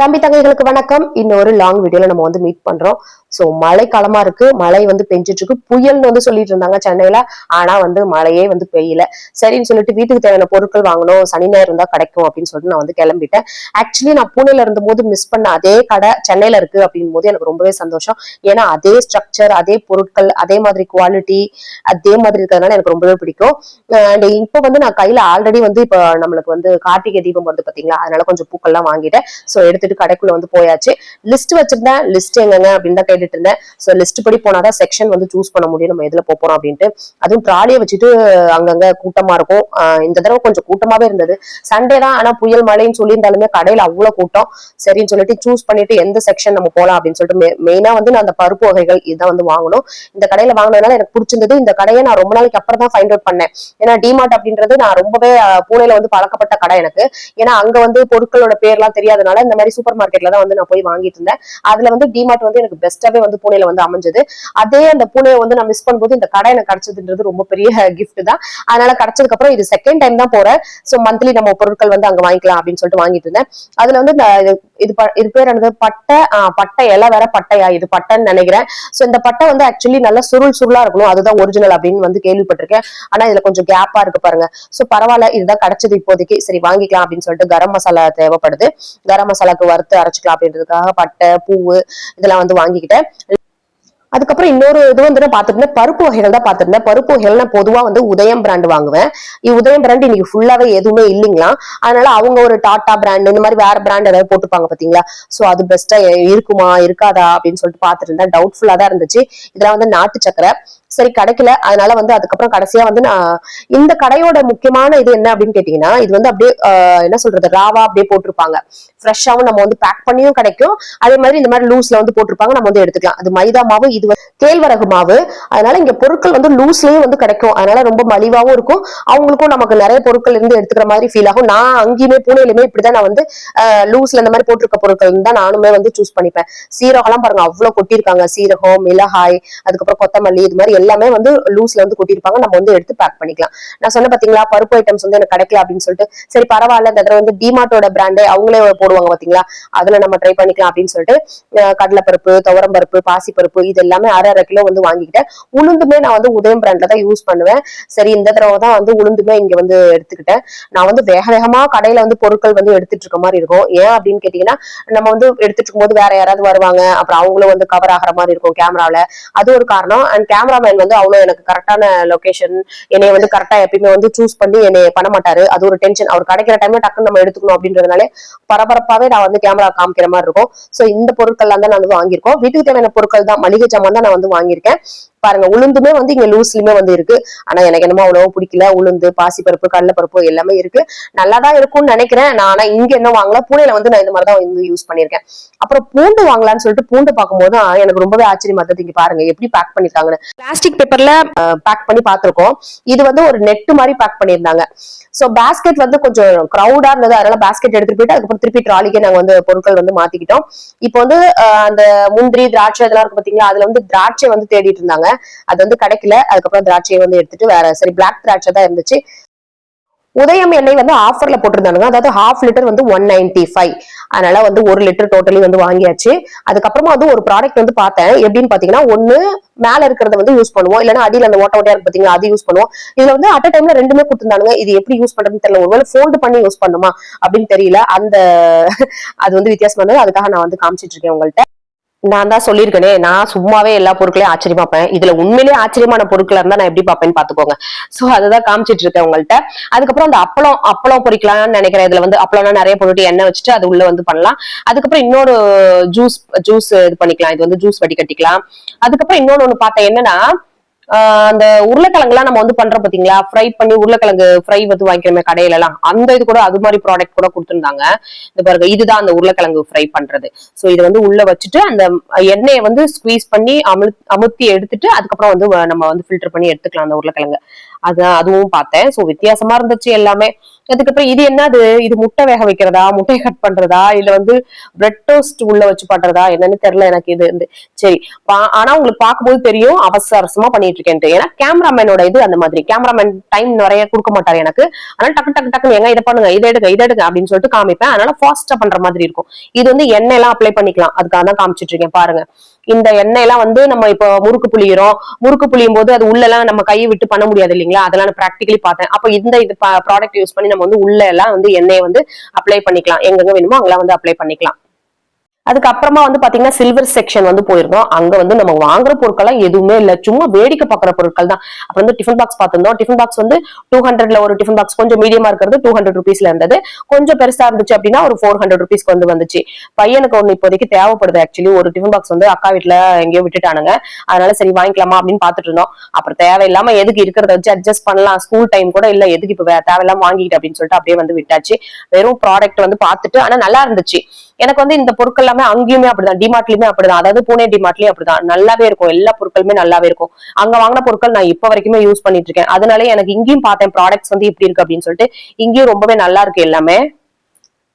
தம்பி தங்கைகளுக்கு வணக்கம். இன்னொரு லாங் வீடியோல நம்ம வந்து மீட் பண்றோம். சோ மழை காலமா இருக்கு. மழை வந்து பெஞ்சிட்டு இருக்கு. புயல்னு வந்து சொல்லிட்டு இருந்தாங்க சென்னையில. ஆனா வந்து மழையே வந்து பெய்யல. சரின்னு சொல்லிட்டு வீட்டுக்கு தேவையான பொருட்கள் வாங்கணும். சனி ஞாயிறு இருந்தா கிடைக்கும் அப்படின்னு சொல்லிட்டு நான் வந்து கிளம்பிட்டேன். ஆக்சுவலி நான் பூனேல இருந்தபோது மிஸ் பண்ண அதே கடை சென்னையில இருக்கு அப்படின் போது எனக்கு ரொம்பவே சந்தோஷம். ஏன்னா அதே ஸ்ட்ரக்சர் அதே பொருட்கள் அதே மாதிரி குவாலிட்டி அதே மாதிரி இருக்கிறதுனால எனக்கு ரொம்பவே பிடிக்கும். அண்ட் இப்போ வந்து நான் கையில ஆல்ரெடி வந்து இப்போ நம்மளுக்கு வந்து கார்த்திகை தீபம் வருது பாத்தீங்களா? அதனால கொஞ்சம் பூக்கள்லாம் வாங்கிட்டேன். ஸோ சொல்லிட்டு கடைக்குள்ள வந்து போயாச்சு. லிஸ்ட் வச்சிருந்தேன். லிஸ்ட் எங்கங்க அப்படின்னு தான் கேட்டுட்டு இருந்தேன். ஸோ லிஸ்ட் படி போனாதான் செக்ஷன் வந்து சூஸ் பண்ண முடியும். நம்ம எதுல போறோம் அப்படின்ட்டு. அதுவும் ட்ராலியை வச்சுட்டு அங்கங்க கூட்டமா இருக்கும். இந்த தடவை கொஞ்சம் கூட்டமாவே இருந்தது. சண்டே தான். ஆனா புயல் மழைன்னு சொல்லியிருந்தாலுமே கடையில அவ்வளவு கூட்டம். சரின்னு சொல்லிட்டு சூஸ் பண்ணிட்டு எந்த செக்ஷன் நம்ம போலாம் அப்படின்னு சொல்லிட்டு மெயினா வந்து நான் அந்த பருப்பு வகைகள் இதான் வந்து வாங்கணும். இந்த கடையில வாங்கினதுனால எனக்கு பிடிச்சிருந்தது. இந்த கடையை நான் ரொம்ப நாளைக்கு அப்புறம் தான் ஃபைண்ட் அவுட் பண்ணேன். ஏன்னா டிமார்ட் அப்படின்றது நான் ரொம்பவே பூனேல வந்து பழக்கப்பட்ட கடை எனக்கு. ஏன்னா அங்க வந்து பொருட்களோட பேர்லாம் தெரியாதனால இந்த மாதிரி சூப்பர் மார்க்கெட்ல தான் வந்து நான் போய் வாங்கிட்டு இருந்தேன். அதுல வந்து டிமார்ட் வந்து எனக்கு பெஸ்ட்டாவே வந்து புனேல வந்து அமைஞ்சது. அதே அந்த பூனே வந்து நான் மிஸ் பண்ணும்போது இந்த கடை எனக்கு கிடைச்சதுன்றது ரொம்ப பெரிய கிஃப்ட் தான். அதனால கிடைச்சதுக்கு அப்புறம் இது செகண்ட் டைம் தான் போறேன். சோ மந்த்லி நம்ம பொருட்கள் வந்து அங்க வாங்கிக்கலாம் அப்படின்னு சொல்லிட்டு வாங்கிட்டு இருந்தேன். அதுல வந்து இது இது பேர் என்னது? பட்டை பட்டை இலை வேற பட்டையா? இது பட்டைன்னு நினைக்கிறேன். சோ இந்த பட்டை வந்து ஆக்சுவலி நல்லா சுருள் சுருளா இருக்கணும். அதுதான் ஒரிஜினல் அப்படின்னு வந்து கேள்விப்பட்டிருக்கேன். ஆனா இதுல கொஞ்சம் கேப்பா இருக்கு பாருங்க. சோ பரவாயில்ல. இதுதான் கிடைச்சது இப்போதைக்கு. சரி வாங்கிக்கலாம் அப்படின்னு சொல்லிட்டு கரம் மசாலா தேவைப்படுது. கரம் மசாலா மசாலாக்கு வறுத்து அரைச்சிக்கலாம் அப்படின்றதுக்காக பட்டை பூவு இதெல்லாம் வந்து வாங்கிக்கிட்டேன். அதுக்கப்புறம் இன்னொரு இது வந்து நான் பார்த்துருந்தேன் பருப்பு வகைகள் தான் பார்த்திருந்தேன். பருப்பு வகைகள் நான் பொதுவா வந்து உதயம் பிராண்ட் வாங்குவேன். உதயம் பிராண்ட் இன்னைக்கு ஃபுல்லாவே எதுவுமே இல்லைங்களா அதனால அவங்க ஒரு டாடா பிராண்ட் இந்த மாதிரி வேற பிராண்ட் ஏதாவது போட்டுப்பாங்க பாத்தீங்களா சோ அது பெஸ்டா இருக்குமா இருக்காதா அப்படின்னு சொல்லிட்டு பார்த்துட்டு இருந்தேன் டவுட்ஃபுல்லா தான் இருந்துச்சு. இதெல்லாம் வந்து நாட்டு சக்கரை. சரி கிடைக்கல. அதனால வந்து அதுக்கப்புறம் கடைசியா வந்து நான் இந்த கடையோட முக்கியமான இது என்ன அப்படின்னு கேட்டீங்கன்னா இது வந்து அப்படியே ஆஹ், என்ன சொல்றது ராவா அப்படியே போட்டிருப்பாங்க. ஃப்ரெஷ்ஷாவும் நம்ம வந்து பேக் பண்ணியும் கிடைக்கும். அதே மாதிரி இந்த மாதிரி லூஸ்ல வந்து போட்டிருப்பாங்க. நம்ம வந்து எடுத்துக்கலாம். அது மைதா மாவு இது கேழ்வரகு மாவு. அதனால இங்க பொருட்கள் வந்து லூஸ்லயும் வந்து கிடைக்கும். அதனால ரொம்ப மலிவாவும் இருக்கும். அவங்களுக்கும் நமக்கு நிறைய பொருட்கள் இருந்து எடுத்துக்கிற மாதிரி ஃபீல் ஆகும். நான் அங்கேயுமே பூனேலுமே இப்படிதான் நான் வந்து லூஸ்ல இந்த மாதிரி போட்டிருக்க பொருட்கள் தான் நானுமே வந்து சூஸ் பண்ணிப்பேன். சீரகம்லாம் பாருங்க அவ்வளவு கொட்டியிருக்காங்க. சீரகம் மிளகாய் அதுக்கப்புறம் கொத்தமல்லி இது மாதிரி எல்லாமே வந்து லூஸ்ல வந்து கொட்டியிருப்பாங்க. நம்ம வந்து எடுத்து பேக் பண்ணிக்கலாம். நான் சொன்ன பாத்தீங்களா பருப்பு ஐட்டம்ஸ் வந்து எனக்கு கிடைக்கல அப்படின்னு சொல்லிட்டு. சரி பரவாயில்ல. இந்த தடவை வந்து டிமார்ட்டோட பிராண்டே அவங்களே போடுவாங்க பாத்தீங்களா? அதுல நம்ம ட்ரை பண்ணிக்கலாம் அப்படின்னு சொல்லிட்டு கடலைப்பருப்பு துவரம் பருப்பு பாசி பருப்பு இது எல்லாமே அரை அரை கிலோ வந்து வாங்கிக்கிட்டேன். உளுந்துமே நான் வந்து உதயம் பிராண்ட்ல தான் யூஸ் பண்ணுவேன். சரி இந்த தடவை தான் வந்து உளுந்துமே இங்க வந்து எடுத்துக்கிட்டேன். நான் வந்து வேக வேகமா கடையில வந்து பொருட்கள் வந்து எடுத்துட்டு இருக்க மாதிரி இருக்கும். ஏன் அப்படின்னு கேட்டீங்கன்னா நம்ம வந்து எடுத்துட்டு இருக்கும்போது வேற யாராவது வருவாங்க. அப்புறம் அவங்களும் வந்து கவர் ஆகிற மாதிரி இருக்கும் கேமரால அது ஒரு காரணம். அண்ட் கேமரா கேமராமேன் வந்து அவ்வளவு எனக்கு கரெக்டான லொகேஷன் என்னைய வந்து கரெக்டா எப்பயுமே வந்து சூஸ் பண்ணி என்னை பண்ண மாட்டாரு அது ஒரு டென்ஷன் அவர் கிடைக்கிற டைம்ல டக்குன்னு நம்ம எடுத்துக்கணும் அப்படின்றதுனாலே பரபரப்பாவே நான் வந்து கேமரா காமிக்கிற மாதிரி இருக்கும். சோ இந்த பொருட்கள்லாம் தான் நான் வந்து வாங்கியிருக்கோம். வீட்டுக்கு தேவையான பொருட்கள் தான். மளிகை ஜாமான் தான் நான் வந்து வாங்கியிருக்கேன். பாருங்க உளுந்துமே வந்து இங்க லூஸ்லயுமே வந்து இருக்கு. ஆனா எனக்கு என்னமோ அவ்வளவோ பிடிக்கல. உளுந்து பாசிப்பருப்பு கடலப்பருப்பு எல்லாமே இருக்கு. நல்லா தான் இருக்கும்னு நினைக்கிறேன். நான் ஆனா இங்க என்ன வாங்கல? பூனையில வந்து நான் இந்த மாதிரி தான் வந்து யூஸ் பண்ணியிருக்கேன். அப்புறம் பூண்டு வாங்கலாம்னு சொல்லிட்டு பூண்டு பார்க்கும்போது தான் எனக்கு ரொம்பவே ஆச்சரியமா இருந்தது. இங்க பாருங்க எப்படி பேக் பண்ணிருக்காங்கன்னு. பிளாஸ்டிக் பேப்பர்ல பேக் பண்ணி பார்த்திருக்கோம். இது வந்து ஒரு நெட்டு மாதிரி பேக் பண்ணியிருந்தாங்க. சோ பேஸ்கெட் வந்து கொஞ்சம் க்ரௌடா இருந்தது. அதனால பேஸ்கெட் எடுத்துட்டு போயிட்டு அதுக்கப்புறம் திருப்பி ட்ராலிக்கே நாங்க வந்து பொருட்கள் வந்து மாத்திக்கிட்டோம். இப்போ வந்து அந்த முந்திரி திராட்சை இதெல்லாம் இருக்கு பாத்தீங்களா? அதுல வந்து திராட்சை வந்து தேடிட்டு இருந்தாங்க. அது வந்து கிடைக்கல. அதுக்கப்புறம் திராட்சையை வந்து எடுத்துட்டு வேற சரி பிளாக் திராட்சை தான் இருந்துச்சு. உதயம் எண்ணெய் வந்து ஆஃபர்ல போட்டிருந்தானுங்க. அதாவது ஹாஃப் லிட்டர் வந்து ஒன் நைன்டி ஃபைவ் அதனால வந்து ஒரு லிட்டர் டோட்டலி வந்து வாங்கியாச்சு. அதுக்கப்புறமா வந்து ஒரு ப்ராடக்ட் வந்து பார்த்தேன். எப்படின்னு பாத்தீங்கன்னா ஒண்ணு மேல இருக்கிறத வந்து யூஸ் பண்ணுவோம். இல்லைன்னா அடியில் அந்த ஓட்ட ஓட்டையா இருக்கு பாத்தீங்களா அது யூஸ் பண்ணுவோம். இதுல வந்து அட் டைம்ல ரெண்டுமே கொடுத்துருந்தாங்க இது எப்படி யூஸ் பண்றதுன்னு தெரியல. ஒருவேளை ஃபோல்டு பண்ணி யூஸ் பண்ணுமா அப்படின்னு தெரியல. அந்த அது வந்து வித்தியாசமா இருந்தது. அதுக்காக நான் வந்து காமிச்சிட்டு இருக்கேன் உங்கள்கிட்ட. நான் தான் சொல்லியிருக்கேனே நான் சும்மாவே எல்லா பொருட்களையும் ஆச்சரியமா பார்ப்பேன். இதுல உண்மையிலேயே ஆச்சரியமான பொருட்களா இருந்தா நான் எப்படி பார்ப்பேன்னு பாத்துக்கோங்க சோ அதுதான் காமிச்சிட்டு இருக்கேன் உங்கள்ட்ட. அதுக்கப்புறம் அந்த அப்பளம் அப்பளம் பொரிக்கலாம்னு நினைக்கிறேன். இதுல வந்து அப்பளம்னா நிறைய போட்டுட்டு எண்ணெய் வச்சுட்டு அது உள்ள வந்து பண்ணலாம். அதுக்கப்புறம் இன்னொரு ஜூஸ் ஜூஸ் இது பண்ணிக்கலாம். இது வந்து ஜூஸ் வடிகட்டிக்கலாம். அதுக்கப்புறம் இன்னொன்னு ஒண்ணு பார்த்தேன். என்னன்னா அந்த உருளைக்கிழங்குலாம் நம்ம வந்து பண்றோம் பாத்தீங்களா? ஃப்ரை பண்ணி உருளைக்கிழங்கு ஃப்ரை வந்து வாங்கிக்கிறோமே கடையில எல்லாம் அந்த இது கூட அது மாதிரி ப்ராடக்ட் கூட கொடுத்துருந்தாங்க. இந்த பாருங்க இதுதான் அந்த உருளைக்கிழங்கு ஃப்ரை பண்றது. சோ இது வந்து உள்ள வச்சுட்டு அந்த எண்ணெயை வந்து ஸ்குவீஸ் பண்ணி அமுல் அமுத்தி எடுத்துட்டு அதுக்கப்புறம் வந்து நம்ம வந்து ஃபில்டர் பண்ணி எடுத்துக்கலாம் அந்த உருளைக்கிழங்கு. அதுதான் அதுவும் பார்த்தேன். சோ வித்தியாசமா இருந்துச்சு எல்லாமே. அதுக்கப்புறம் இது என்னது? இது முட்டை வேக வைக்கிறதா? முட்டையை கட் பண்றதா? இல்ல வந்து பிரெட் டோஸ்ட் உள்ள வச்சு பண்றதா? என்னன்னு தெரியல எனக்கு இது வந்து. சரி பா- ஆனா உங்களுக்கு பார்க்கும்போது தெரியும் அவசர அவசரமா பண்ணிட்டு இருக்கேன் ஏன்னா கேமராமேனோட இது அந்த மாதிரி. கேமராமேன் டைம் நிறைய கொடுக்க மாட்டாரு எனக்கு. அதனால டக்கு டக்கு டக்குன்னு எங்க இதை பண்ணுங்க இதை எடுங்க இதை எடுங்க அப்படின்னு சொல்லிட்டு காமிப்பேன். அதனால ஃபாஸ்டா பண்ற மாதிரி இருக்கும். இது வந்து எண்ணெய் எல்லாம் அப்ளை பண்ணிக்கலாம். அதுக்காக தான் காமிச்சிட்டு இருக்கேன் பாருங்க. இந்த எண்ணெய் எல்லாம் வந்து நம்ம இப்போ முறுக்கு புளியிறோம். முறுக்கு புளியும் போது அது உள்ள எல்லாம் நம்ம கையை விட்டு பண்ண முடியாது இல்லைங்களா? அதெல்லாம் நான் ப்ராக்டிகலி பார்த்தேன். அப்போ இந்த இது ப்ராடக்ட் யூஸ் பண்ணி நம்ம வந்து உள்ள எல்லாம் வந்து எண்ணெயை வந்து அப்ளை பண்ணிக்கலாம். எங்கெங்க வேணுமோ அங்கெல்லாம் வந்து அப்ளை பண்ணிக்கலாம். அதுக்கப்புறமா வந்து பாத்தீங்கன்னா சில்வர் செக்ஷன் வந்து போயிருந்தோம் அங்க வந்து நம்ம வாங்குற பொருட்கள்லாம் எதுவுமே இல்ல. சும்மா வேடிக்கை பார்க்குற பொருட்கள் தான். அப்புறம் வந்து டிஃபன் பாக்ஸ் பார்த்திருந்தோம். டிஃபன் பாக்ஸ் வந்து டூ ஹண்ட்ரட்ல ஒரு டிஃபன் பாக்ஸ் கொஞ்சம் மீடியமா இருக்கிறது டூ ஹண்ட்ரட் ருபீஸ்ல இருந்தது. கொஞ்சம் பெருசா இருந்துச்சு அப்படின்னா ஒரு ஃபோர் ஹண்ட்ரட் ருபீஸ்க்கு வந்து வந்துச்சு. பையனுக்கு ஒண்ணு இப்போதைக்கு தேவைப்படுது. ஆக்சுவலி ஒரு டிஃபன் பாக்ஸ் வந்து அக்கா வீட்டுல எங்கேயோ விட்டுட்டானுங்க. அதனால சரி வாங்கிக்கலாமா அப்படின்னு பாத்துட்டு இருந்தோம். அப்புறம் தேவையில்லாம எதுக்கு இருக்கிறத வச்சு அட்ஜஸ்ட் பண்ணலாம். ஸ்கூல் டைம் கூட இல்ல. எதுக்கு இப்ப தேவையில்லாம வாங்கிக்கிட்டு அப்படின்னு சொல்லிட்டு அப்படியே வந்து விட்டாச்சு. வெறும் ப்ராடக்ட் வந்து பார்த்துட்டு ஆனா நல்லா இருந்துச்சு. எனக்கு வந்து இந்த பொருட்கள் எல்லாமே அங்கேயுமே அப்படிதான் டிமார்ட்லயுமே அப்படிதான். அதாவது பூனே டிமார்ட்லயும் அப்படிதான். நல்லாவே இருக்கும். எல்லா பொருட்களுமே நல்லாவே இருக்கும். அங்க வாங்கின பொருட்கள் நான் இப்ப வரைக்குமே யூஸ் பண்ணிட்டு இருக்கேன். அதனால எனக்கு இங்கேயும் பார்த்தேன் ப்ராடக்ட்ஸ் வந்து இப்படி இருக்கு அப்படின்னு சொல்லிட்டு. இங்கேயும் ரொம்பவே நல்லா இருக்கு எல்லாமே.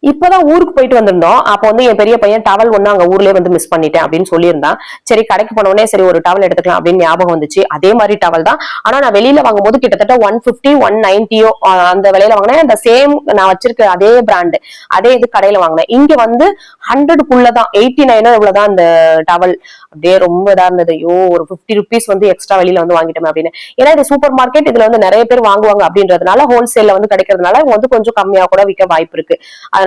இப்பதான் ஊருக்கு போயிட்டு வந்திருந்தோம். அப்போ வந்து என் பெரிய பையன் டவல் ஒண்ணு அங்க ஊர்லயே வந்து மிஸ் பண்ணிட்டேன் அப்படின்னு சொல்லியிருந்தான். சரி கடைக்கு போன உடனே சரி ஒரு டவல் எடுத்துக்கலாம் அப்படின்னு ஞாபகம் வந்துச்சு. அதே மாதிரி டவல் தான். ஆனா நான் வெளியில வாங்கும்போது கிட்டத்தட்ட ஒன் பிப்டி ஒன் நைன்டியோ அந்த விலையில வாங்கினேன். அந்த சேம் நான் வச்சிருக்க அதே பிராண்டு அதே இது கடையில வாங்கினேன். இங்க வந்து ஹண்ட்ரடுக்குள்ளதான் எயிட்டி நைனோ இவ்வளவுதான் அந்த டவல் அப்படியே ரொம்ப இதா இருந்தது. ஐயோ ஒரு பிப்டி ருபீஸ் வந்து எக்ஸ்ட்ரா வெளியில வந்து வாங்கிட்டோம் அப்படின்னு. ஏன்னா இது சூப்பர் மார்க்கெட் இதுல வந்து நிறைய பேர் வாங்குவாங்க அப்படின்றதுனால ஹோல்சேல்ல வந்து கிடைக்கிறதுனால வந்து கொஞ்சம் கம்மியா கூட விற்க வாய்ப்பு இருக்கு.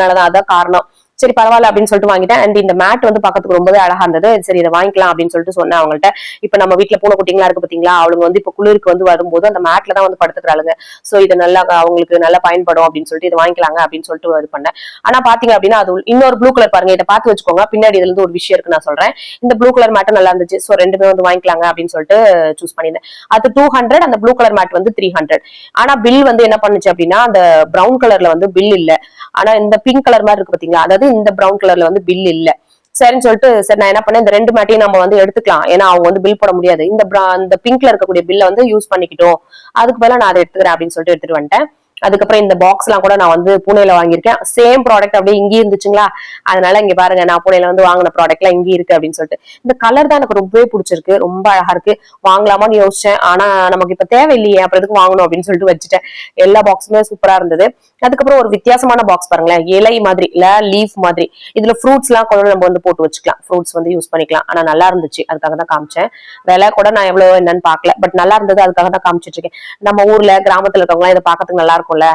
அதனாலதான் அதான் காரணம் சரி பரவாயில்ல அப்படின்னு சொல்லிட்டு வாங்கிட்டேன். அண்ட் இந்த மேட் வந்து பார்க்கறதுக்கு ரொம்பவே அழகா இருந்தது. சரி இதை வாங்கிக்கலாம் அப்படின்னு சொல்லிட்டு சொன்னேன் அவங்கள்ட்ட. இப்ப நம்ம வீட்டுல பூனை குட்டிங்களா இருக்கு பாத்தீங்களா? அவளுங்க வந்து இப்ப குளிருக்கு வந்து வரும்போது அந்த மேட்ல தான் வந்து படுத்துக்கிறாளுங்க. சோ இது நல்லா அவங்களுக்கு நல்லா பயன்படும் அப்படின்னு சொல்லிட்டு இதை வாங்கிக்கலாங்க அப்படின்னு சொல்லிட்டு இது பண்ணேன். ஆனா பாத்தீங்க அப்படின்னா அது இன்னொரு ப்ளூ கலர் பாருங்க. இதை பார்த்து வச்சுக்கோங்க. பின்னாடி இதுல இருந்து ஒரு விஷயம் இருக்கு நான் சொல்றேன். இந்த ப்ளூ கலர் மேட்டும் நல்லா இருந்துச்சு. சோ ரெண்டுமே வந்து வாங்கிக்கலாங்க அப்படின்னு சொல்லிட்டு சூஸ் பண்ணியிருந்தேன். அது டூ ஹண்ட்ரட் அந்த ப்ளூ கலர் மேட் வந்து த்ரீ ஹண்ட்ரட் ஆனா பில் வந்து என்ன பண்ணுச்சு அப்படின்னா அந்த பிரவுன் கலர்ல வந்து பில் இல்ல. ஆனா இந்த பிங்க் கலர் மாதிரி இருக்கு பாத்தீங்களா? அதாவது இந்த பிரவுன் கலர்ல வந்து பில் இல்ல. சரின்னு சொல்லிட்டு சரி நான் என்ன பண்ணேன்? இந்த ரெண்டு மேட்டையும் நம்ம வந்து எடுத்துக்கலாம். ஏன்னா அவங்க வந்து பில் போட முடியாது. இந்த இந்த பிங்க்ல இருக்கக்கூடிய பில்ல வந்து யூஸ் பண்ணிக்கிட்டோம். அதுக்கு பதிலாக நான் அதை எடுத்துக்கிறேன் அப்படின்னு சொல்லிட்டு எடுத்துட்டு வந்துட்டேன். அதுக்கப்புறம் இந்த பாக்ஸ் எல்லாம் கூட நான் வந்து புனேல வாங்கியிருக்கேன். சேம் ப்ராடக்ட் அப்படியே இங்கே இருந்துச்சுங்களா? அதனால இங்க பாருங்க நான் பூனேல வந்து வாங்கின ப்ராடக்ட் எல்லாம் இங்கே இருக்கு அப்படின்னு சொல்லிட்டு. இந்த கலர் தான் எனக்கு ரொம்பவே பிடிச்சிருக்கு. ரொம்ப அழகா இருக்கு. வாங்கலாமான்னு யோசிச்சேன். ஆனா நமக்கு இப்ப தேவையில்லையே. அப்புறம் எதுக்கு வாங்கணும் அப்படின்னு சொல்லிட்டு வச்சுட்டேன். எல்லா பாக்ஸுமே சூப்பரா இருந்தது. அதுக்கப்புறம் ஒரு வித்தியாசமான பாக்ஸ் பாருங்களேன். இலை மாதிரி இல்ல லீஃப் மாதிரி. இதுல ஃப்ரூட்ஸ் எல்லாம் கூட நம்ம வந்து போட்டு வச்சுக்கலாம். ஃப்ரூட்ஸ் வந்து யூஸ் பண்ணிக்கலாம். ஆனா நல்லா இருந்துச்சு. அதுக்காக தான் காமிச்சேன். விலை கூட நான் எவ்வளவு என்னன்னு பார்க்கல. பட் நல்லா இருந்தது. அதுக்காக தான் காமிச்சிட்டு இருக்கேன். நம்ம ஊர்ல கிராமத்துல இருக்கவங்க இதை பாக்கிறதுக்கு நல்லா இருக்கும் இருக்கும்ல.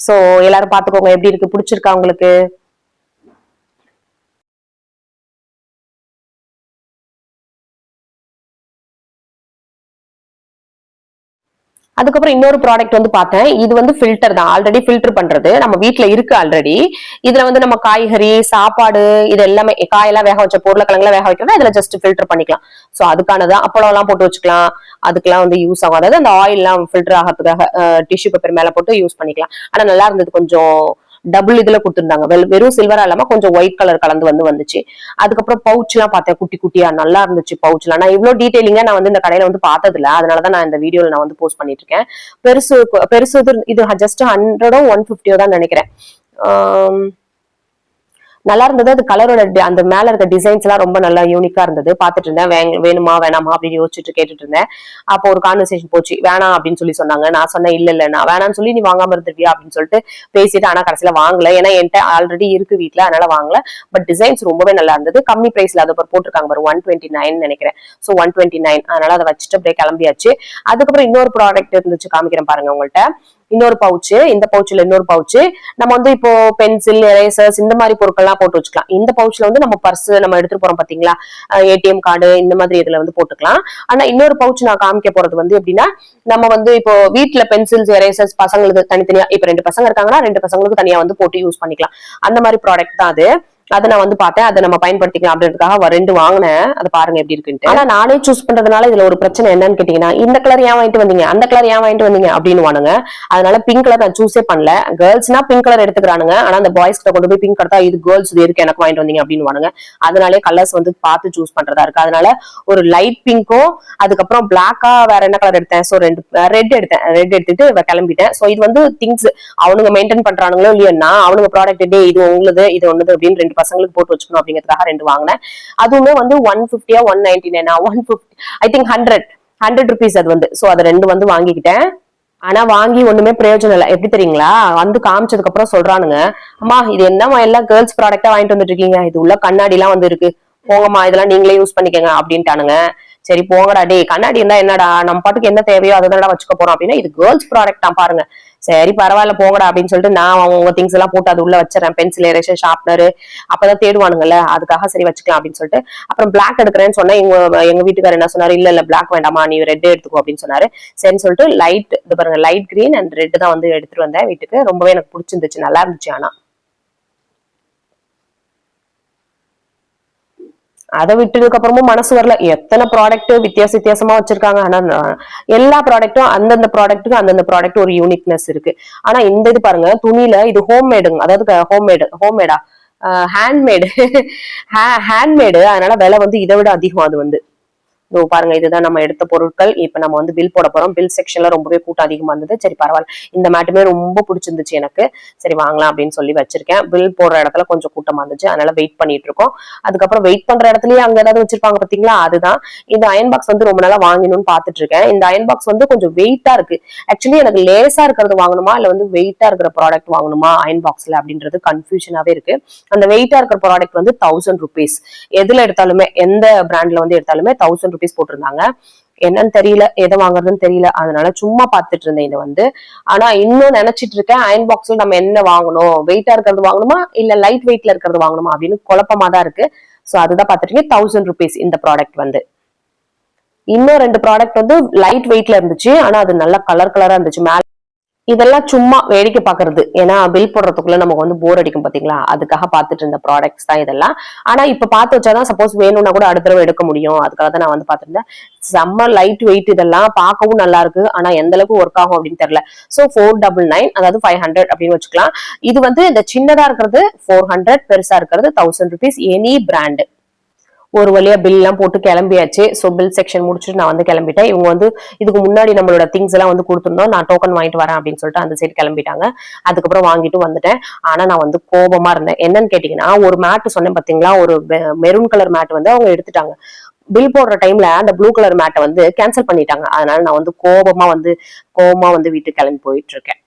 சோ எல்லாரும் பாத்துக்கோங்க எப்படி இருக்கு? பிடிச்சிருக்கா உங்களுக்கு? அதுக்கப்புறம் இன்னொரு ப்ராடக்ட் வந்து பார்த்தேன். இது வந்து ஃபில்டர் தான். ஆல்ரெடி ஃபில்டர் பண்றது. நம்ம வீட்ல இருக்கு ஆல்ரெடி இதுல வந்து நம்ம காய்கறி சாப்பாடு இது எல்லாமே காயெல்லாம் வேக வச்ச பொருளைக்கிழங்குலாம் வேக வைக்கணும் இதுல ஜஸ்ட் ஃபில்டர் பண்ணிக்கலாம். ஸோ அதுக்கானதான் அப்பளம் எல்லாம் போட்டு வச்சுக்கலாம். அதுக்கெல்லாம் வந்து யூஸ் ஆகும் அதாவது அந்த ஆயில் எல்லாம் ஃபில்டர் ஆகிறதுக்காக டிஷ்யூ பேப்பர் மேல போட்டு யூஸ் பண்ணிக்கலாம். ஆனா நல்லா இருந்தது கொஞ்சம் டபுள் இதுல கொடுத்துருந்தாங்க. வெல் வெறும் சில்வரா இல்லாம கொஞ்சம் ஒயிட் கலர் கலந்து வந்து வந்துச்சு. அதுக்கப்புறம் பவுச் எல்லாம் பார்த்தேன் குட்டி குட்டியா நல்லா இருந்துச்சு பவுச்லாம் நான் இவ்வளவு டீடைலிங்கா நான் வந்து இந்த கடையில வந்து பார்த்தது இல்ல அதனாலதான் நான் இந்த வீடியோல நான் வந்து போஸ்ட் பண்ணிட்டு இருக்கேன். பெருசு பெருசு இது- ஜஸ்ட் ஹண்ட்ரடோ ஒன் பிப்டியோ தான் நினைக்கிறேன். நல்லா இருந்தது. அது கலரோட அந்த மேல இருக்க டிசைன்ஸ் எல்லாம் ரொம்ப நல்லா யூனிக்கா இருந்தது. பாத்துட்டு இருந்தேன். வேணுமா வேணாமா அப்படின்னு யோசிச்சுட்டு கேட்டுட்டு இருந்தேன். அப்போ ஒரு கான்வர்சேஷன் போச்சு. வேணாம் அப்படின்னு சொல்லி சொன்னாங்க. நான் சொன்னேன் இல்ல இல்ல நான் வேணாம்னு சொல்லி நீ வாங்காம இருந்துருவியா? அப்படின்னு சொல்லிட்டு பேசிட்டு ஆனா கடைசியில வாங்கல. ஏன்னா என்கிட்ட ஆல்ரெடி இருக்கு வீட்ல. அதனால வாங்கல. பட் டிசைன்ஸ் ரொம்பவே நல்லா இருந்தது. கம்மி பிரைஸ்ல அது போட்டிருக்காங்க பாரு ஒன் டுவெண்ட்டி நைன் நினைக்கிறேன். ஸோ ஒன் டுவெண்ட்டி நைன் அதனால அதை வச்சுட்டு அப்படியே கிளம்பியாச்சு. அதுக்கப்புறம் இன்னொரு ப்ராடக்ட் இருந்துச்சு. காமிக்கிறேன் பாருங்க உங்கள்கிட்ட இன்னொரு பவுச்சு இந்த பவுச்சில் இன்னொரு பவுச்சு நம்ம வந்து இப்போ பென்சில் எரேசர்ஸ் இந்த மாதிரி பொருட்கள்லாம் போட்டு வச்சுக்கலாம். இந்த பவுச்சில் வந்து நம்ம பர்ஸ் நம்ம எடுத்துட்டு போறோம் பாத்தீங்களா? ஏடிஎம் கார்டு இந்த மாதிரி இதுல வந்து போட்டுக்கலாம். ஆனா இன்னொரு பவுச் நான் காமிக்க போறது வந்து எப்படின்னா நம்ம வந்து இப்போ வீட்டில் பென்சில்ஸ் எரேசர்ஸ் பசங்களுக்கு தனித்தனியா இப்போ ரெண்டு பசங்க இருக்காங்கன்னா ரெண்டு பசங்களுக்கு தனியா வந்து போட்டு யூஸ் பண்ணிக்கலாம். அந்த மாதிரி ப்ராடக்ட் தான் அது. அதை நான் வந்து பார்த்தேன். அதை நம்ம பயன்படுத்திக்கலாம் அப்படின்றதுக்காக ரெண்டு வாங்கினேன். அதை பாருங்க எப்படி இருக்குன்ட்டு. ஆனா நானே சூஸ் பண்றதுனால இதுல ஒரு பிரச்சனை என்னன்னு கேட்டீங்கன்னா இந்த கலர் ஏன் வாங்கிட்டு வந்தீங்க? அந்த கலர் ஏன் வாங்கிட்டு வந்தீங்க? அப்படின்னு வானுங்க அதனால பிங்க் கலர் நான் சூஸே பண்ணல. கேர்ள்ஸ்னா பிங்க் கலர் எடுத்துக்கிறானுங்க. ஆனா அந்த பாய்ஸ் கிட்ட கொண்டு போய் பிங்க் எடுத்தா இது கேர்ள்ஸ் இது இருக்கு எனக்கு வாங்கிட்டு வந்தீங்க? அப்படின்னு வானுங்க அதனாலே கலர்ஸ் வந்து பார்த்து சூஸ் பண்றதா இருக்கு. அதனால ஒரு லைட் பிங்க்கும் அதுக்கப்புறம் பிளாக்கா வேற என்ன கலர் எடுத்தேன்? ஸோ ரெண்டு ரெட் எடுத்தேன். ரெட் எடுத்துட்டு கிளம்பிட்டேன். ஸோ இது வந்து திங்ஸ் அவனுங்க மெயின்டைன் பண்றானுங்களோ இல்லையோ நான் அவனுங்க ப்ராடக்ட் டே இது உங்களுது இது ஒண்ணுது அப்படின்னு ரெண்டு பசங்களுக்கு போட்டு வச்சுக்கணும் அப்படிங்கிறதுக்காக ரெண்டு வாங்கினேன். அதுவுமே வந்து ஒன் பிப்டியா one ninety Naina one fifty I think hundred hundred rupees அது வந்து. சோ அது ரெண்டு வந்து வாங்கிக்கிட்டேன். ஆனா வாங்கி ஒண்ணுமே பிரயோஜனம் இல்லை. எப்படி தெரியுங்களா? வந்து காமிச்சதுக்கு அப்புறம் சொல்றானுங்க அம்மா இது என்னம்மா எல்லாம் கேர்ள்ஸ் ப்ராடக்டா வாங்கிட்டு வந்துட்டு இருக்கீங்க இது உள்ள கண்ணாடி எல்லாம் வந்து இருக்கு. போங்கம்மா இதெல்லாம் நீங்களே யூஸ் பண்ணிக்கங்க அப்படின்ட்டானுங்க. சரி போங்கடா டே கண்ணாடி இருந்தா என்னடா? நம்ம பாட்டுக்கு என்ன தேவையோ அதை தானடா வச்சுக்க போறோம். அப்படின்னா இது கேர்ள்ஸ் ப்ராடக்ட் தான் பாருங்க. சரி பரவாயில்ல போங்கடா அப்படின்னு சொல்லிட்டு நான் அவங்க உங்க திங்ஸ் எல்லாம் போட்டு அது உள்ள வச்சிடறேன். பென்சில் எரேஷன் ஷார்ப்னர் அப்பதான் தேடுவானுங்கல்ல அதுக்காக சரி வச்சுக்கலாம் அப்படின்னு சொல்லிட்டு. அப்புறம் பிளாக் எடுக்கிறேன்னு சொன்னா எங்க எங்க வீட்டுக்காரர் என்ன சொன்னாரு? இல்ல இல்ல பிளாக் வேண்டாமா நீ ரெட் எடுத்துக்கோ அப்படின்னு சொன்னாரு. சரின்னு சொல்லிட்டு லைட் இது பாருங்க லைட் கிரீன் அண்ட் ரெட் தான் வந்து எடுத்துட்டு வந்தேன் வீட்டுக்கு. ரொம்பவே எனக்கு பிடிச்சிருந்துச்சு நல்லா இருந்துச்சு ஆனா. அதை விட்டதுக்கு அப்புறமும் மனசு வரல. எத்தனை ப்ராடக்ட் வித்தியாச வித்தியாசமா வச்சிருக்காங்க. ஆனா எல்லா ப்ராடக்ட்டும் அந்தந்த ப்ராடக்ட்டுக்கு அந்தந்த ப்ராடக்ட் ஒரு யூனிக்னஸ் இருக்கு. ஆனா இந்த இது பாருங்க துணியில இது ஹோம்மேடுங்க அதாவது ஹோம்மேடு ஹோம்மேடா ஹேண்ட்மேடு ஹேண்ட்மேடு அதனால விலை வந்து இதை விட அதிகம் அது வந்து. இதோ பாருங்க இதுதான் நம்ம எடுத்த பொருட்கள். இப்ப நம்ம வந்து பில் போட போறோம். பில் செக்ஷன்ல ரொம்பவே கூட்டம் அதிகமா இருந்தது. சரி பரவாயில்ல. இந்த மேட்டுமே ரொம்ப பிடிச்சிருந்துச்சு எனக்கு. சரி வாங்கலாம் அப்படின்னு சொல்லி வச்சிருக்கேன். பில் போடுற இடத்துல கொஞ்சம் கூட்டமா இருந்துச்சு. அதனால வெயிட் பண்ணிட்டு இருக்கோம். அதுக்கப்புறம் வெயிட் பண்ற இடத்துலயே அங்க ஏதாவது வச்சிருப்பாங்க பாத்தீங்களா? அதுதான். இந்த அயன் பாக்ஸ் வந்து ரொம்ப நாளா வாங்கணும்னு பாத்துட்டு இருக்கேன். இந்த அயன் பாக்ஸ் வந்து கொஞ்சம் வெயிட்டா இருக்கு. ஆக்சுவலி எனக்கு லேசா இருக்கிறது வாங்கணுமா? இல்ல வந்து வெயிட்டா இருக்கிற ப்ராடக்ட் வாங்கணுமா? அயன் பாக்ஸ்ல அப்படின்றது கன்ஃபியூஷனாவே இருக்கு. அந்த வெயிட்டா இருக்கிற ப்ராடக்ட் வந்து தௌசண்ட் ருபீஸ் எதுல எடுத்தாலுமே எந்த பிராண்ட்ல வந்து எடுத்தாலுமே தௌசண்ட் ருபீஸ் போட்டிருந்தாங்க. என்னன்னு தெரியல எதை வாங்குறதுன்னு தெரியல அதனால சும்மா பார்த்துட்டு இருந்தேன் இதை வந்து. ஆனா இன்னும் நினைச்சிட்டு இருக்கேன் அயன் பாக்ஸ்ல நம்ம என்ன வாங்கணும்? வெயிட்டா இருக்கிறது வாங்கணுமா? இல்ல லைட் வெயிட்ல இருக்கிறது வாங்கணுமா? அப்படின்னு குழப்பமா தான் இருக்கு. சோ அதுதான் பார்த்துட்டு தௌசண்ட் ருபீஸ் இந்த ப்ராடக்ட் வந்து. இன்னும் ரெண்டு ப்ராடக்ட் வந்து லைட் வெயிட்ல இருந்துச்சு. ஆனா அது நல்லா கலர் கலரா இருந்துச்சு. மேல இதெல்லாம் சும்மா வேடிக்கை பாக்குறது ஏன்னா பில் போடுறதுக்குள்ள நமக்கு வந்து போர் அடிக்கும் பாத்தீங்களா? அதுக்காக பார்த்துட்டு இருந்த ப்ராடக்ட்ஸ் தான் இதெல்லாம். ஆனா இப்ப பார்த்து வச்சாதான் சப்போஸ் வேணும்னா கூட அடுத்த தடவை எடுக்க முடியும். அதுக்காக தான் நான் வந்து பாத்துருந்தேன் செம்ம லைட் வெயிட் இதெல்லாம் பார்க்கவும் நல்லா இருக்கு. ஆனா எந்த அளவுக்கு ஒர்க் ஆகும் அப்படின்னு தெரியல. சோ ஃபோர் டபுள் நைன் அதாவது ஃபைவ் ஹண்ட்ரட் அப்படின்னு வச்சுக்கலாம். இது வந்து இந்த சின்னதா இருக்கிறது ஃபோர் ஹண்ட்ரட் பெருசா இருக்கிறது தௌசண்ட் ருபீஸ் எனி பிராண்டு ஒரு வழியா பில் எல்லாம் போட்டு கிளம்பியாச்சு. ஸோ பில் செக்ஷன் முடிச்சுட்டு நான் வந்து கிளம்பிட்டேன். இவங்க வந்து இதுக்கு முன்னாடி நம்மளோட திங்ஸ் எல்லாம் வந்து கொடுத்துருந்தோம். நான் டோக்கன் வாங்கிட்டு வரேன் அப்படின்னு சொல்லிட்டு அந்த சைடு கிளம்பிட்டாங்க. அதுக்கப்புறம் வாங்கிட்டு வந்துட்டேன். ஆனா நான் வந்து கோபமா இருந்தேன். என்னன்னு கேட்டீங்கன்னா ஒரு மேட் சொன்னேன் பாத்தீங்களா? ஒரு மெரூன் கலர் மேட் வந்து அவங்க எடுத்துட்டாங்க. பில் போடுற டைம்ல அந்த ப்ளூ கலர் மேட்டை வந்து கேன்சல் பண்ணிட்டாங்க. அதனால நான் வந்து கோபமா வந்து கோபமா வந்து வீட்டுக்கு கிளம்பி போயிட்டு இருக்கேன்.